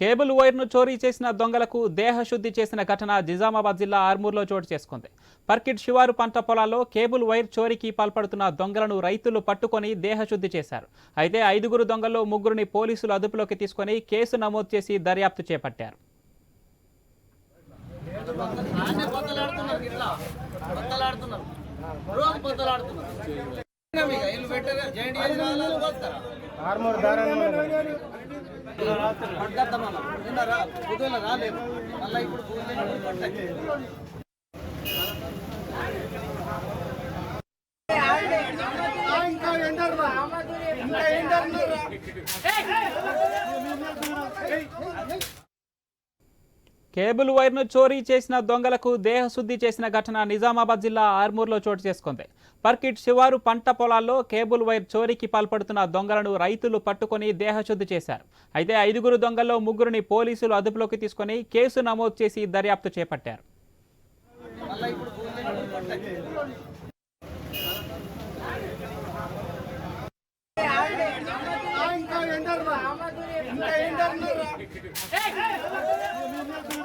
Cable వైర్ను చోరీ చేసిన దొంగలకు దేహశుద్ధి చేసిన ఘటన నిజామాబాద్ జిల్లా ఆర్మూర్లో చోటు చేసుకుంది. పర్కిట్ శివారు పంట పొలాల్లో కేబుల్ వైర్ చోరీకి పాల్పడుతున్న దొంగలను రైతులు పట్టుకొని దేహశుద్ధి చేశారు. అయితే ఐదుగురు దొంగల్లో ముగ్గురిని పోలీసులు అదుపులోకి తీసుకొని కేసు నమోదు చేసి దర్యాప్తు చేపట్టారు. ఇట్లా బద్దలాడుతున్నారు రోజు బద్దలాడుతున్నారు ఇక జైంట్ కేబుల్ వైర్ను చోరీ చేసిన దొంగలకు దేహశుద్ధి చేసిన ఘటన నిజామాబాద్ జిల్లా ఆర్మూర్లో చోటు చేసుకుంది. పర్కిట్ శివారు పంట పొలాల్లో కేబుల్ వైర్ చోరీకి పాల్పడుతున్న దొంగలను రైతులు పట్టుకొని దేహశుద్ధి చేశారు. అయితే ఐదుగురు దొంగల్లో ముగ్గురిని పోలీసులు అదుపులోకి తీసుకొని కేసు నమోదు చేసి దర్యాప్తు చేపట్టారు. ఇంకా